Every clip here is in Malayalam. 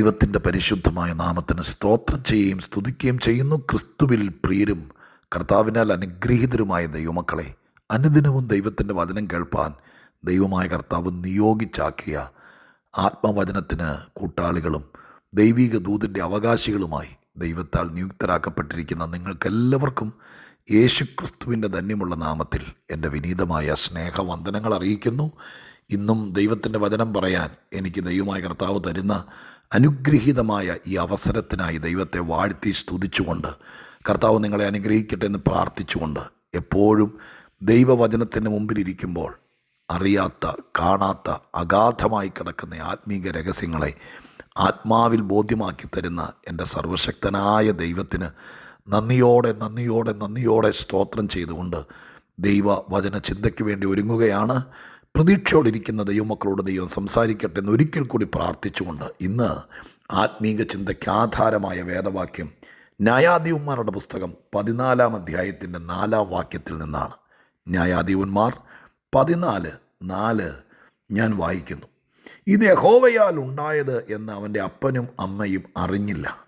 ദൈവത്തിന്റെ പരിശുദ്ധമായ നാമത്തിന് സ്തോത്രം ചെയ്യുകയും സ്തുതിക്കുകയും ചെയ്യുന്നു. ക്രിസ്തുവിൽ പ്രിയരും കർത്താവിനാൽ അനുഗ്രഹീതരുമായ ദൈവമക്കളെ അനുദിനവും ദൈവത്തിന്റെ വചനം കേൾപ്പാൻ ദൈവമായ കർത്താവ് നിയോഗിച്ചാക്കിയ ആത്മവചനത്തിന് കൂട്ടാളികളും ദൈവിക ദൂതിന്റെ അവകാശികളുമായി ദൈവത്താൽ നിയുക്തരാക്കപ്പെട്ടിരിക്കുന്ന നിങ്ങൾക്കെല്ലാവർക്കും യേശു ക്രിസ്തുവിന്റെ ധന്യമുള്ള നാമത്തിൽ എന്റെ വിനീതമായ സ്നേഹവന്ദനങ്ങൾ അറിയിക്കുന്നു. ഇന്നും ദൈവത്തിന്റെ വചനം പറയാൻ എനിക്ക് ദൈവമായ കർത്താവ് തരുന്ന അനുഗ്രഹീതമായ ഈ അവസരത്തിനായി ദൈവത്തെ വാഴ്ത്തി സ്തുതിച്ചുകൊണ്ട് കർത്താവ് നിങ്ങളെ അനുഗ്രഹിക്കട്ടെ എന്ന് പ്രാർത്ഥിച്ചുകൊണ്ട് എപ്പോഴും ദൈവവചനത്തിന് മുമ്പിലിരിക്കുമ്പോൾ അറിയാത്ത കാണാത്ത അഗാധമായി കിടക്കുന്ന ആത്മീക രഹസ്യങ്ങളെ ആത്മാവിൽ ബോധ്യമാക്കി തരുന്ന എന്റെ സർവശക്തനായ ദൈവത്തിന് നന്ദിയോടെ നന്ദിയോടെ നന്ദിയോടെ സ്തോത്രം ചെയ്തുകൊണ്ട് ദൈവ വചന ചിന്തയ്ക്ക് വേണ്ടി ഒരുങ്ങുകയാണ്. പ്രതീക്ഷയോടിരിക്കുന്ന ദൈവമക്കളോട് ദൈവം സംസാരിക്കട്ടെ എന്ന് ഒരിക്കൽ കൂടി പ്രാർത്ഥിച്ചുകൊണ്ട് ഇന്ന് ആത്മീക ചിന്തയ്ക്ക് ആധാരമായ വേദവാക്യം ന്യായാധിപന്മാരുടെ പുസ്തകം പതിനാലാം അധ്യായത്തിന്റെ നാലാം വാക്യത്തിൽ നിന്നാണ്. ന്യായാധിപന്മാർ പതിനാല് നാല് ഞാൻ വായിക്കുന്നു. ഇത് യഹോവയാൽ ഉണ്ടായത് എന്ന് അവന്റെ അപ്പനും അമ്മയും അറിഞ്ഞില്ല.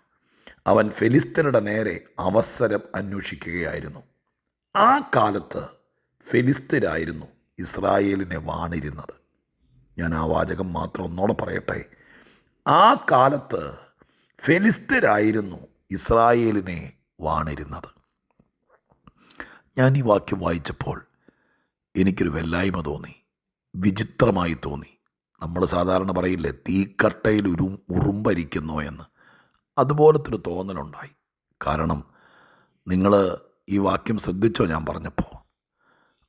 അവൻ ഫെലിസ്തരുടെ നേരെ അവസരം അന്വേഷിക്കുകയായിരുന്നു. ആ കാലത്ത് ഫെലിസ്തരായിരുന്നു ഇസ്രായേലിനെ വാണിരുന്നത്. ഞാൻ ആ വാചകം മാത്രം ഒന്നോടെ പറയട്ടെ. ആ കാലത്ത് ഫെലിസ്തരായിരുന്നു ഇസ്രായേലിനെ വാണിരുന്നത്. ഞാൻ ഈ വാക്യം വായിച്ചപ്പോൾ എനിക്കൊരു വെല്ലായ്മ തോന്നി. വിചിത്രമായി തോന്നി. നമ്മൾ സാധാരണ പറയില്ലേ തീക്കട്ടയിൽ ഒരു ഉറുമ്പരിക്കുന്നു എന്ന്. അതുപോലത്തെ ഒരു തോന്നലുണ്ടായി. കാരണം നിങ്ങൾ ഈ വാക്യം ശ്രദ്ധിച്ചോ ഞാൻ പറഞ്ഞപ്പോൾ?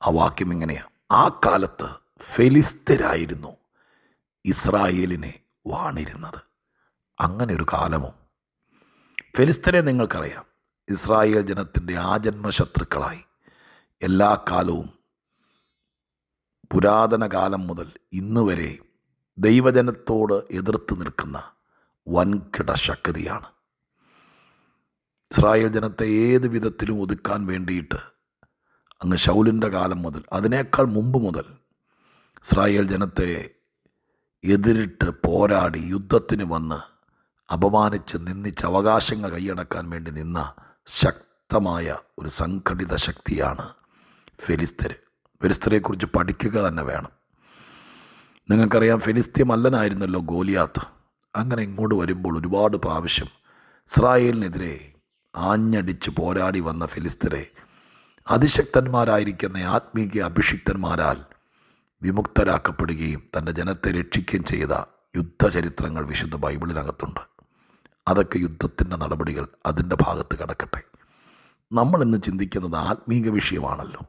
ആ വാക്യം ഇങ്ങനെയാണ് ആ കാലത്ത് ഫെലിസ്തരായിരുന്നു ഇസ്രായേലിനെ വാണിരുന്നത്. അങ്ങനെ ഒരു കാലമോ ഫെലിസ്തരെ നിങ്ങൾക്കറിയാം. ഇസ്രായേൽ ജനത്തിന്റെ ആജന്മ ശത്രുക്കളായി എല്ലാ കാലവും പുരാതന കാലം മുതൽ ഇന്ന് വരെ ദൈവജനത്തോട് എതിർത്ത് നിൽക്കുന്ന വൻകിട ശക്തിയാണ്. ഇസ്രായേൽ ജനത്തെ ഏത് വിധത്തിലും ഒതുക്കാൻ വേണ്ടിയിട്ട് അങ്ങ് ശൗലിന്റെ കാലം മുതൽ അതിനേക്കാൾ മുമ്പ് മുതൽ ഇസ്രായേൽ ജനത്തെ എതിരിട്ട് പോരാടി യുദ്ധത്തിന് വന്ന് അപമാനിച്ച് നിന്നിച്ച് അവകാശങ്ങൾ കൈയടക്കാൻ വേണ്ടി നിന്ന ശക്തമായ ഒരു സംഘടിത ശക്തിയാണ് ഫെലിസ്തര്. ഫെലിസ്തരെക്കുറിച്ച് പഠിക്കുക തന്നെ വേണം. നിങ്ങൾക്കറിയാം ഫെലിസ്തീൻ മല്ലനായിരുന്നല്ലോ ഗോലിയാത്ത്. അങ്ങനെ ഇങ്ങോട്ട് വരുമ്പോൾ ഒരുപാട് പ്രാവശ്യം ഇസ്രായേലിനെതിരെ ആഞ്ഞടിച്ച് പോരാടി വന്ന ഫിലിസ്തരെ അതിശക്തന്മാരായിരിക്കുന്ന ആത്മീയ അഭിഷിക്തന്മാരാൽ വിമുക്തരാക്കപ്പെടുകയും തന്റെ ജനത്തെ രക്ഷിക്കുകയും ചെയ്ത യുദ്ധചരിത്രങ്ങൾ വിശുദ്ധ ബൈബിളിനകത്തുണ്ട്. അതൊക്കെ യുദ്ധത്തിന്റെ നടപടികൾ അതിന്റെ ഭാഗത്ത് കിടക്കട്ടെ. നമ്മൾ ഇന്ന് ചിന്തിക്കുന്നത് ആത്മീക വിഷയമാണല്ലോ.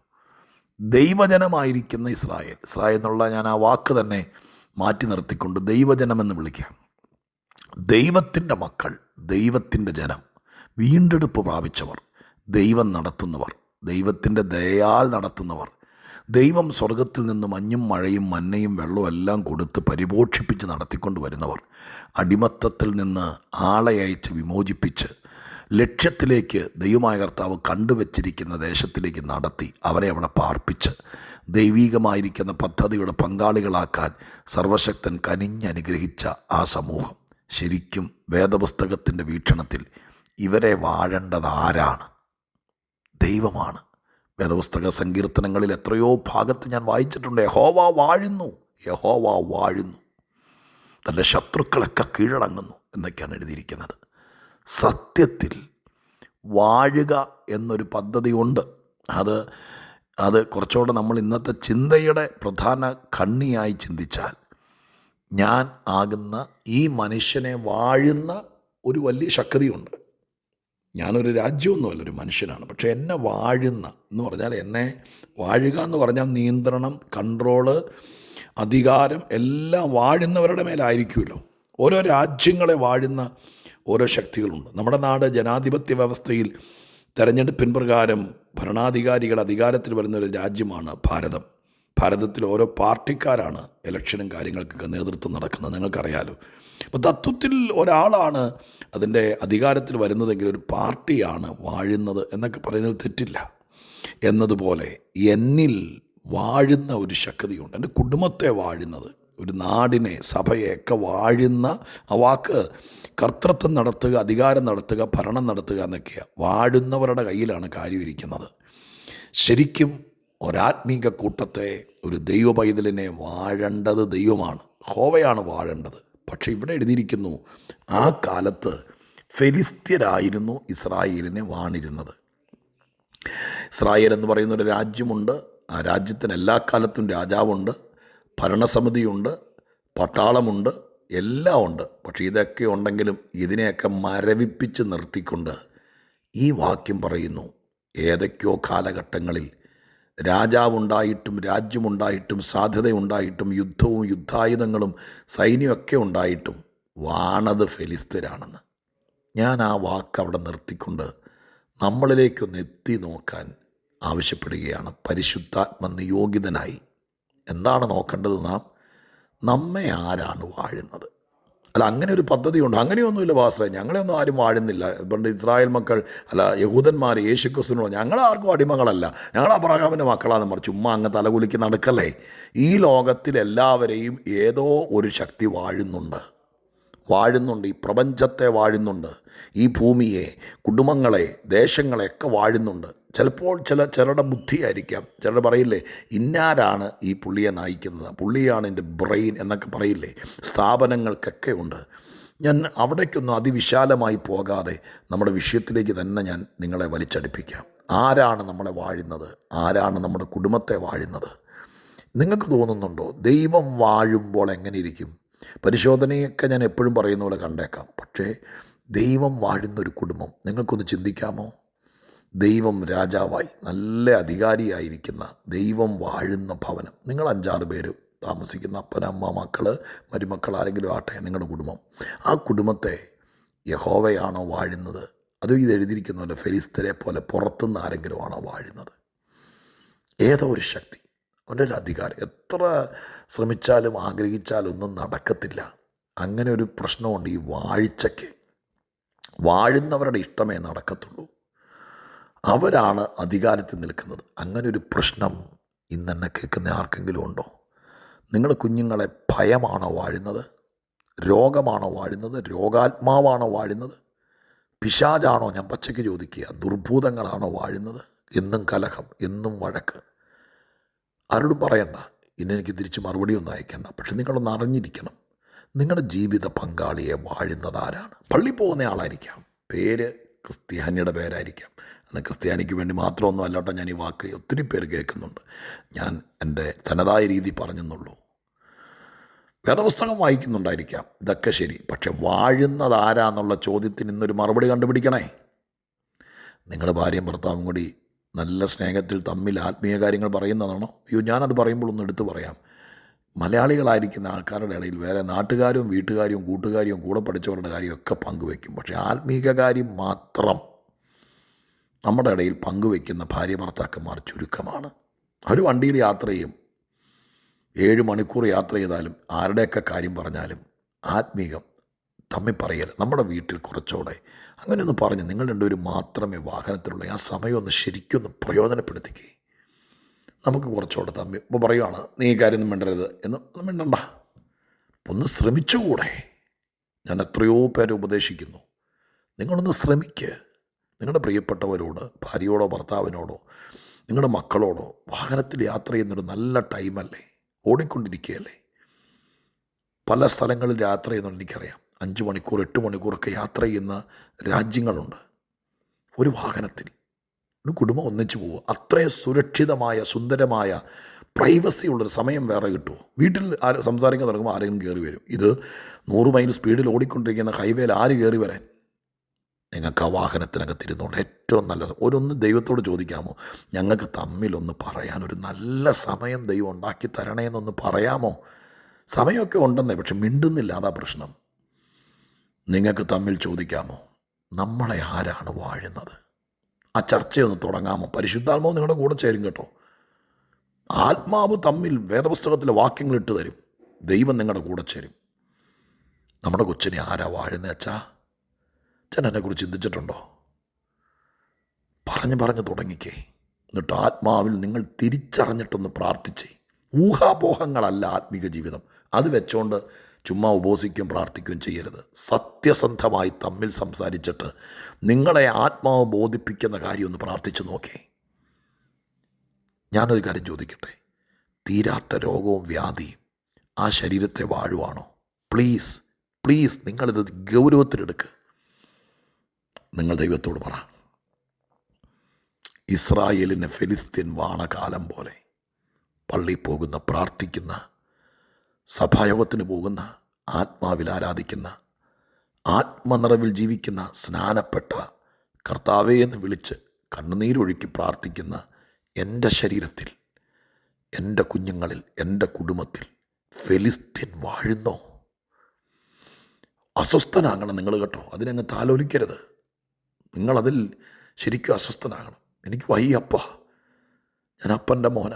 ദൈവജനമായിരിക്കുന്ന ഇസ്രായേൽ. ഇസ്രായേൽ എന്നുള്ള ഞാൻ ആ വാക്ക് തന്നെ മാറ്റി നിർത്തിക്കൊണ്ട് ദൈവജനമെന്ന് വിളിക്കാം. ദൈവത്തിന്റെ മക്കൾ ദൈവത്തിന്റെ ജനം വീണ്ടെടുപ്പ് പ്രാപിച്ചവർ ദൈവം നടത്തുന്നവർ ദൈവത്തിന്റെ ദയാൽ നടത്തുന്നവർ. ദൈവം സ്വർഗത്തിൽ നിന്ന് മഞ്ഞും മഴയും മന്നയും വെള്ളവും എല്ലാം കൊടുത്ത് പരിപോഷിപ്പിച്ച് നടത്തിക്കൊണ്ട് വരുന്നവർ. അടിമത്തത്തിൽ നിന്ന് ആളെ അയച്ച് വിമോചിപ്പിച്ച് ലക്ഷ്യത്തിലേക്ക് ദൈവമായ കർത്താവ് കണ്ടുവച്ചിരിക്കുന്ന ദേശത്തിലേക്ക് നടത്തി അവരെ അവിടെ പാർപ്പിച്ച് ദൈവീകമായിരിക്കുന്ന പദ്ധതിയുടെ പങ്കാളികളാക്കാൻ സർവശക്തൻ കനിഞ്ഞനുഗ്രഹിച്ച ആ സമൂഹം. ശരിക്കും വേദപുസ്തകത്തിന്റെ വീക്ഷണത്തിൽ ഇവരെ വാഴേണ്ടത് ആരാണ്? ദൈവമാണ്. വേദപുസ്തക സങ്കീർത്തനങ്ങളിൽ എത്രയോ ഭാഗത്ത് ഞാൻ വായിച്ചിട്ടുണ്ട്. യഹോവ വാഴുന്നു. യഹോവ വാഴുന്നു. തന്റെ ശത്രുക്കളൊക്കെ കീഴടങ്ങുന്നു എന്നൊക്കെയാണ് എഴുതിയിരിക്കുന്നത്. സത്യത്തിൽ വാഴുക എന്നൊരു പദ്ധതി ഉണ്ട് അത് അത് കുറച്ചുകൂടെ നമ്മൾ ഇന്നത്തെ ചിന്തയുടെ പ്രധാന കണ്ണിയായി ചിന്തിച്ചാൽ ഞാൻ ആകുന്ന ഈ മനുഷ്യനെ വാഴുന്ന ഒരു വലിയ ശക്തിയുണ്ട്. ഞാനൊരു രാജ്യമൊന്നുമല്ല ഒരു മനുഷ്യനാണ്. പക്ഷേ എന്നെ വാഴുന്ന എന്ന് പറഞ്ഞാൽ എന്നെ വാഴുക എന്ന് പറഞ്ഞാൽ നിയന്ത്രണം കൺട്രോൾ അധികാരം എല്ലാം വാഴുന്നവരുടെ മേലായിരിക്കുമല്ലോ. ഓരോ രാജ്യങ്ങളെ വാഴുന്ന ഓരോ ശക്തികളുണ്ട്. നമ്മുടെ നാട് ജനാധിപത്യ വ്യവസ്ഥയിൽ തെരഞ്ഞെടുപ്പിൻ പ്രകാരം ഭരണാധികാരികൾ അധികാരത്തിൽ വരുന്ന ഒരു രാജ്യമാണ് ഭാരതം. ഭാരതത്തിൽ ഓരോ പാർട്ടിക്കാരാണ് ഇലക്ഷനും കാര്യങ്ങൾക്കൊക്കെ നേതൃത്വം നടക്കുന്നത്. നിങ്ങൾക്കറിയാലോ. അപ്പോൾ തത്വത്തിൽ ഒരാളാണ് അതിന്റെ അധികാരത്തിൽ വരുന്നതെങ്കിൽ ഒരു പാർട്ടിയാണ് വാഴുന്നത് എന്നൊക്കെ പറയുന്നതിൽ തെറ്റില്ല. എന്നതുപോലെ എന്നിൽ വാഴുന്ന ഒരു ശക്തിയുണ്ട്. എന്റെ കുടുംബത്തെ വാഴുന്നത് ഒരു നാടിനെ സഭയെയൊക്കെ വാഴുന്ന ആ വാക്ക് കർത്തൃത്വം നടത്തുക അധികാരം നടത്തുക ഭരണം നടത്തുക എന്നൊക്കെയാണ് വാഴുന്നവരുടെ കയ്യിലാണ് കാര്യം ഇരിക്കുന്നത് ശരിക്കും ഒരാത്മീക കൂട്ടത്തെ ഒരു ദൈവ പൈതലിനെ വാഴേണ്ടത് ദൈവമാണ്. ഹോവയാണ് വാഴേണ്ടത്. പക്ഷേ ഇവിടെ എഴുതിയിരിക്കുന്നു ആ കാലത്ത് ഫെലിസ്ത്യരായിരുന്നു ഇസ്രായേലിനെ വാണിരുന്നത്. ഇസ്രായേൽ എന്ന് പറയുന്ന ഒരു രാജ്യമുണ്ട്. ആ രാജ്യത്തിന് എല്ലാ കാലത്തും രാജാവുണ്ട് ഭരണസമിതിയുണ്ട് പട്ടാളമുണ്ട് എല്ലാം ഉണ്ട്. പക്ഷേ ഇതൊക്കെ ഉണ്ടെങ്കിലും ഇതിനെയൊക്കെ മരവിപ്പിച്ച് നിർത്തിക്കൊണ്ട് ഈ വാക്യം പറയുന്നു ഏതൊക്കെയോ കാലഘട്ടങ്ങളിൽ രാജാവുണ്ടായിട്ടും രാജ്യമുണ്ടായിട്ടും സാധ്യതയുണ്ടായിട്ടും യുദ്ധവും യുദ്ധായുധങ്ങളും സൈന്യമൊക്കെ ഉണ്ടായിട്ടും വാണത് ഫെലിസ്തരാണെന്ന് ഞാൻ ആ വാക്ക് അവിടെ നിർത്തിക്കൊണ്ട് നമ്മളിലേക്കൊന്ന് എത്തി നോക്കാൻ ആവശ്യപ്പെടുകയാണ്. പരിശുദ്ധാത്മ നിയോഗിതനായി. എന്താണ് നോക്കേണ്ടത് നാം? നമ്മെ ആരാണ് വാഴുന്നത്? അല്ല അങ്ങനെ ഒരു പദ്ധതിയുണ്ട്. അങ്ങനെയൊന്നുമില്ല പാസ്റ്ററെ ഞങ്ങളെയൊന്നും ആരും വാഴുന്നില്ല. പണ്ട് ഇസ്രായേൽ മക്കൾ അല്ല യഹൂദന്മാർ യേശു ക്രിസ്തുവിനോ ഞങ്ങൾ ആർക്കും അടിമകളല്ല. ഞങ്ങൾ അബ്രഹാമിന്റെ മക്കളാണെന്ന് പറഞ്ഞു. ചുമ്മാ അങ്ങ് തലകുലിക്ക് നടക്കല്ലേ? ഈ ലോകത്തിൽ എല്ലാവരെയും ഏതോ ഒരു ശക്തി വാഴുന്നുണ്ട്. വാഴുന്നുണ്ട്. ഈ പ്രപഞ്ചത്തെ വാഴുന്നുണ്ട്. ഈ ഭൂമിയെ കുടുംബങ്ങളെ ദേശങ്ങളെയൊക്കെ വാഴുന്നുണ്ട്. ചിലപ്പോൾ ചില ചിലരുടെ ബുദ്ധിയായിരിക്കാം. ചിലർ പറയില്ലേ ഇന്നാരാണ് ഈ പുള്ളിയെ നയിക്കുന്നത്? പുള്ളിയാണ് എന്റെ ബ്രെയിൻ എന്നൊക്കെ പറയില്ലേ സ്ഥാപനങ്ങൾക്കൊക്കെ ഉണ്ട്. ഞാൻ അവിടേക്കൊന്നും അതിവിശാലമായി പോകാതെ നമ്മുടെ വിഷയത്തിലേക്ക് തന്നെ ഞാൻ നിങ്ങളെ വലിച്ചടിപ്പിക്കാം. ആരാണ് നമ്മളെ വാഴുന്നത്? ആരാണ് നമ്മുടെ കുടുംബത്തെ വാഴുന്നത്? നിങ്ങൾക്ക് തോന്നുന്നുണ്ടോ ദൈവം വാഴുമ്പോൾ എങ്ങനെ ഇരിക്കും പരിശോധനയൊക്കെ ഞാൻ എപ്പോഴും പറയുന്ന പോലെ കണ്ടേക്കാം. പക്ഷേ ദൈവം വാഴുന്ന ഒരു കുടുംബം നിങ്ങൾക്കൊന്ന് ചിന്തിക്കാമോ? ദൈവം രാജാവായി നല്ല അധികാരിയായിരിക്കുന്ന ദൈവം വാഴുന്ന ഭവനം. നിങ്ങൾ അഞ്ചാറ് പേര് താമസിക്കുന്ന അപ്പന അമ്മ മക്കൾ മരുമക്കൾ ആരെങ്കിലും ആട്ടെ നിങ്ങളുടെ കുടുംബം. ആ കുടുംബത്തെ യഹോവയാണോ വാഴുന്നത്? അതും ഇത് പോലെ ഫെരിസ്തരെ പോലെ പുറത്തുനിന്ന് ആരെങ്കിലും ആണോ വാഴുന്നത്? ഏതോ ഒരു ശക്തി അവന്റെ ഒരു അധികാരം. എത്ര ശ്രമിച്ചാലും ആഗ്രഹിച്ചാലും ഒന്നും നടക്കത്തില്ല. അങ്ങനെ ഒരു പ്രശ്നമുണ്ട് ഈ വാഴ്ചയ്ക്ക്. വാഴുന്നവരുടെ ഇഷ്ടമേ നടക്കത്തുള്ളൂ. അവരാണ് അധികാരത്തിൽ നിൽക്കുന്നത്. അങ്ങനെ ഒരു പ്രശ്നം ഇന്നെന്നെ കേൾക്കുന്ന ആർക്കെങ്കിലും ഉണ്ടോ? നിങ്ങളുടെ കുഞ്ഞുങ്ങളെ ഭയമാണോ വാഴുന്നത്? രോഗമാണോ വാഴുന്നത്? രോഗാത്മാവാണോ വാഴുന്നത്? പിശാജാണോ ഞാൻ പച്ചയ്ക്ക് ചോദിക്കുക? ദുർഭൂതങ്ങളാണോ വാഴുന്നത്? എന്നും കലഹം എന്നും വഴക്ക്. ആരോടും പറയണ്ട. ഇന്നെനിക്ക് തിരിച്ച് മറുപടി ഒന്നും അയക്കണ്ട. പക്ഷെ നിങ്ങളൊന്ന് അറിഞ്ഞിരിക്കണം. നിങ്ങളുടെ ജീവിത പങ്കാളിയെ വാഴുന്നത് ആരാണ്? പള്ളി പോകുന്ന ആളായിരിക്കാം. പേര് ക്രിസ്ത്യാനിയുടെ പേരായിരിക്കാം. അന്ന് ക്രിസ്ത്യാനിക്ക് വേണ്ടി മാത്രമൊന്നും അല്ലാട്ടോ ഞാൻ ഈ വാക്ക് ഒത്തിരി പേര് കേൾക്കുന്നുണ്ട്. ഞാൻ എന്റെ തനതായ രീതി പറഞ്ഞെന്നുള്ളൂ. വേദപുസ്തകം വായിക്കുന്നുണ്ടായിരിക്കാം. ഇതൊക്കെ ശരി. പക്ഷെ വാഴുന്നത് ആരാന്നുള്ള ചോദ്യത്തിന് ഇന്നൊരു മറുപടി കണ്ടുപിടിക്കണേ? നിങ്ങളുടെ ഭാര്യയും ഭർത്താവും കൂടി നല്ല സ്നേഹത്തിൽ തമ്മിൽ ആത്മീയ കാര്യങ്ങൾ പറയുന്നതാണോ? അയ്യോ ഞാനത് പറയുമ്പോൾ ഒന്ന് എടുത്തു പറയാം. മലയാളികളായിരിക്കുന്ന ആൾക്കാരുടെ ഇടയിൽ വേറെ നാട്ടുകാരും വീട്ടുകാരും കൂട്ടുകാരും കൂടെ പഠിച്ചവരുടെ കാര്യമൊക്കെ പങ്കുവെക്കും പക്ഷേ ആത്മീക കാര്യം മാത്രം നമ്മുടെ ഇടയിൽ പങ്കുവെക്കുന്ന ഭാര്യ ഭർത്താക്കന്മാർ ചുരുക്കമാണ്. അവർ വണ്ടിയിൽ യാത്ര ചെയ്യും. ഏഴ് മണിക്കൂർ യാത്ര ചെയ്താലും ആരുടെയൊക്കെ കാര്യം പറഞ്ഞാലും ആത്മീകം തമ്മിൽ പറയൽ നമ്മുടെ വീട്ടിൽ കുറച്ചുകൂടെ അങ്ങനെ ഒന്ന് പറഞ്ഞ് നിങ്ങൾ രണ്ടുപേരും മാത്രമേ വാഹനത്തിലുള്ള. ആ സമയം ഒന്ന് ശരിക്കും ഒന്ന് പ്രയോജനപ്പെടുത്തിക്കേ. നമുക്ക് കുറച്ചുകൂടെ തമ്മിൽ ഇപ്പോൾ പറയുവാണ് നീ ഈ കാര്യമൊന്നും വേണ്ടരുത് എന്ന്. ഒന്നും മിണ്ടണ്ട. ഒന്ന് ശ്രമിച്ചുകൂടെ. ഞാൻ എത്രയോ പേരെ ഉപദേശിക്കുന്നു. നിങ്ങളൊന്ന് ശ്രമിക്കുക നിങ്ങളുടെ പ്രിയപ്പെട്ടവരോട് ഭാര്യയോടോ ഭർത്താവിനോടോ നിങ്ങളുടെ മക്കളോടോ വാഹനത്തിൽ യാത്ര ചെയ്യുന്നൊരു നല്ല ടൈമല്ലേ? ഓടിക്കൊണ്ടിരിക്കുകയല്ലേ? പല സ്ഥലങ്ങളിൽ യാത്ര ചെയ്യുന്നുണ്ട് എനിക്കറിയാം. അഞ്ച് മണിക്കൂർ എട്ട് മണിക്കൂറൊക്കെ യാത്ര ചെയ്യുന്ന രാജ്യങ്ങളുണ്ട്. ഒരു വാഹനത്തിൽ ഒരു കുടുംബം ഒന്നിച്ചു പോവുക. അത്രയും സുരക്ഷിതമായ സുന്ദരമായ പ്രൈവസി ഉള്ളൊരു സമയം വേറെ കിട്ടുമോ? വീട്ടിൽ ആര് സംസാരിക്കാൻ തുടങ്ങുമ്പോൾ ആരെങ്കിലും കയറി വരും. ഇത് നൂറ് മൈൽ സ്പീഡിൽ ഓടിക്കൊണ്ടിരിക്കുന്ന ഹൈവേയിൽ ആര് കയറി വരാൻ? നിങ്ങൾക്ക് ആ വാഹനത്തിനകത്ത് ഇരുന്നുകൊണ്ട് ഏറ്റവും നല്ല ഒരൊന്ന് ദൈവത്തോട് ചോദിക്കാമോ? ഞങ്ങൾക്ക് തമ്മിലൊന്ന് പറയാൻ ഒരു നല്ല സമയം ദൈവം ഉണ്ടാക്കി തരണേ എന്നൊന്ന് പറയാമോ? സമയമൊക്കെ ഉണ്ടെന്നേ പക്ഷെ മിണ്ടുന്നില്ല. അതാ പ്രശ്നം. നിങ്ങൾക്ക് തമ്മിൽ ചോദിക്കാമോ? നമ്മളെ ആരാണ് വാഴുന്നത്? ആ ചർച്ചയൊന്ന് തുടങ്ങാമോ? പരിശുദ്ധാത്മാവ് നിങ്ങളുടെ കൂടെ ചേരും കേട്ടോ. ആത്മാവ് തമ്മിൽ വേദപുസ്തകത്തിലെ വാക്യങ്ങൾ ഇട്ട് തരും. ദൈവം നിങ്ങളുടെ കൂടെ ചേരും. നമ്മുടെ കൊച്ചിനെ ആരാ വാഴുന്നത് അച്ഛാ? അച്ഛൻ എന്നെക്കുറിച്ച് ചിന്തിച്ചിട്ടുണ്ടോ? പറഞ്ഞു പറഞ്ഞു തുടങ്ങിക്കേ. എന്നിട്ട് ആത്മാവിൽ നിങ്ങൾ തിരിച്ചറിഞ്ഞിട്ടൊന്ന് പ്രാർത്ഥിച്ചേ. ഊഹാപോഹങ്ങളല്ല ആത്മീക ജീവിതം. അത് വെച്ചുകൊണ്ട് ചുമ്മാ ഉപവസിക്കുകയും പ്രാർത്ഥിക്കുകയും ചെയ്യരുത്. സത്യസന്ധമായി തമ്മിൽ സംസാരിച്ചിട്ട് നിങ്ങളെ ആത്മാവ് ബോധിപ്പിക്കുന്ന കാര്യം ഒന്ന് പ്രാർത്ഥിച്ചു നോക്കേ. ഞാനൊരു കാര്യം ചോദിക്കട്ടെ? തീരാത്ത രോഗവും വ്യാധിയും ആ ശരീരത്തെ വാഴുവാണോ? പ്ലീസ് പ്ലീസ് നിങ്ങളിത് ഗൗരവത്തിലെടുക്കുക നിങ്ങൾ ദൈവത്തോട് പറ. ഇസ്രായേലിന് ഫെലിസ്തീൻ വാണകാലം പോലെ പള്ളി പോകുന്ന പ്രാർത്ഥിക്കുന്ന സഭായോഗത്തിന് പോകുന്ന ആത്മാവിൽ ആരാധിക്കുന്ന ആത്മനിറവിൽ ജീവിക്കുന്ന സ്നാനപ്പെട്ട കർത്താവേ എന്ന് വിളിച്ച് കണ്ണുനീരൊഴുക്കി പ്രാർത്ഥിക്കുന്ന എന്റെ ശരീരത്തിൽ എന്റെ കുഞ്ഞുങ്ങളിൽ എന്റെ കുടുംബത്തിൽ ഫെലിസ്തീൻ വാഴുന്നോ. അസ്വസ്ഥനാകണം നിങ്ങൾ കേട്ടോ. അതിനങ്ങ് താലോലിക്കരുത്. നിങ്ങളതിൽ ശരിക്കും അസ്വസ്ഥനാകണം. എനിക്ക് വയ്യപ്പ. ഞാൻ അപ്പന്റെ മോന.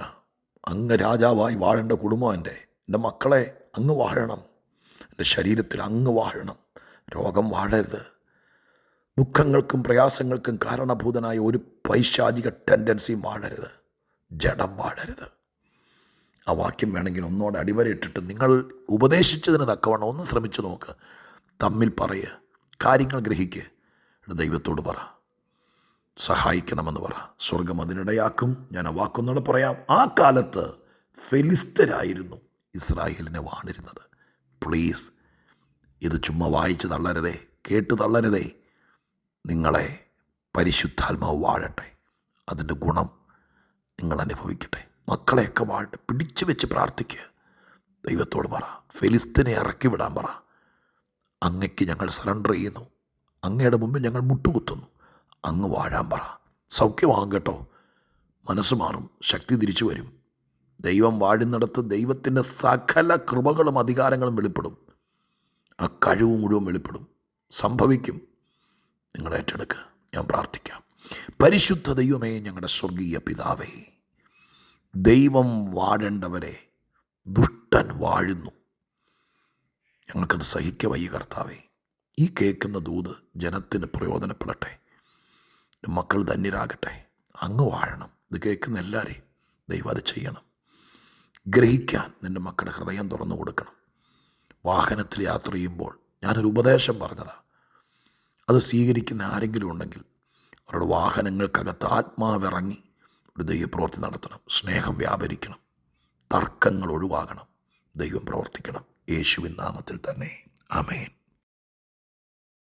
അങ്ങ് രാജാവായി വാഴേണ്ട കുടുംബം എന്റെ. എന്റെ മക്കളെ അങ്ങ് വാഴണം. എന്റെ ശരീരത്തിൽ അങ്ങ് വാഴണം. രോഗം വാഴരുത്. ദുഃഖങ്ങൾക്കും പ്രയാസങ്ങൾക്കും കാരണഭൂതനായ ഒരു പൈശാചിക ടെൻഡൻസിയും വാഴരുത് ജഡം വാഴരുത്. ആ വാക്യം വേണമെങ്കിൽ ഒന്നോടെ അടിവരയിട്ടിട്ട് നിങ്ങൾ ഉപദേശിച്ചതിന് തക്കവണ്ണം ഒന്ന് ശ്രമിച്ചു നോക്ക്. തമ്മിൽ പറയുക കാര്യങ്ങൾ ഗ്രഹിക്ക്. ദൈവത്തോട് പറ. സഹായിക്കണമെന്ന് പറ. സ്വർഗം അതിനിടയാക്കും. ഞാൻ ആ വാക്കൊന്നുകൂടെ പറയാം. ആ കാലത്ത് ഫെലിസ്തരായിരുന്നു ഇസ്രായേലിനെ വാണിരുന്നത്. പ്ലീസ് ഇത് ചുമ്മാ വായിച്ച് തള്ളരുതേ കേട്ട് തള്ളരുതേ. നിങ്ങളെ പരിശുദ്ധാത്മാവ് വാഴട്ടെ. അതിന്റെ ഗുണം നിങ്ങൾ അനുഭവിക്കട്ടെ. മക്കളെയൊക്കെ വാഴട്ടെ. പിടിച്ചു വെച്ച് പ്രാർത്ഥിക്കുക ദൈവത്തോട് പറ. ഫെലിസ്തീനെ ഇറക്കി വിടാൻ പറ. അങ്ങയ്ക്ക് ഞങ്ങൾ സറണ്ടർ ചെയ്യുന്നു. അങ്ങയുടെ മുമ്പിൽ ഞങ്ങൾ മുട്ടുകുത്തുന്നു. അങ്ങ് വാഴാൻ പറ. സൗഖ്യമാകും കേട്ടോ. മനസ്സ് മാറും. ശക്തി തിരിച്ചു വരും. ദൈവം വാഴുന്നിടത്ത് ദൈവത്തിന്റെ സകല കൃപകളും അധികാരങ്ങളും വെളിപ്പെടും. ആ കഴിവ് മുഴുവൻ വെളിപ്പെടും. സംഭവിക്കും. നിങ്ങൾ ഏറ്റെടുക്കുക ഞാൻ പ്രാർത്ഥിക്കാം. പരിശുദ്ധ ദൈവമേ ഞങ്ങളുടെ സ്വർഗീയ പിതാവേ ദൈവം വാഴേണ്ടവരെ ദുഷ്ടൻ വാഴുന്നു. ഞങ്ങൾക്കത് സഹിക്കവയ്യ കർത്താവേ. ഈ കേൾക്കുന്ന ദൂത് ജനത്തിന് പ്രയോജനപ്പെടട്ടെ. മക്കൾ ധന്യരാകട്ടെ. അങ്ങ് വാഴണം. ഇത് കേൾക്കുന്ന എല്ലാവരെയും ദൈവം അത് ചെയ്യണം. ഗ്രഹിക്കാൻ നിന്റെ മക്കളുടെ ഹൃദയം തുറന്നു കൊടുക്കണം. വാഹനത്തിൽ യാത്ര ചെയ്യുമ്പോൾ ഞാനൊരു ഉപദേശം പറഞ്ഞതാ. അത് സ്വീകരിക്കുന്ന ആരെങ്കിലും ഉണ്ടെങ്കിൽ അവരുടെ വാഹനങ്ങൾക്കകത്ത് ആത്മാവിറങ്ങി ഒരു ദൈവപ്രവൃത്തി നടത്തണം. സ്നേഹം വ്യാപരിക്കണം. തർക്കങ്ങൾ ഒഴിവാകണം. ദൈവം പ്രവർത്തിക്കണം. യേശുവിൻ നാമത്തിൽ തന്നെ. അമേൻ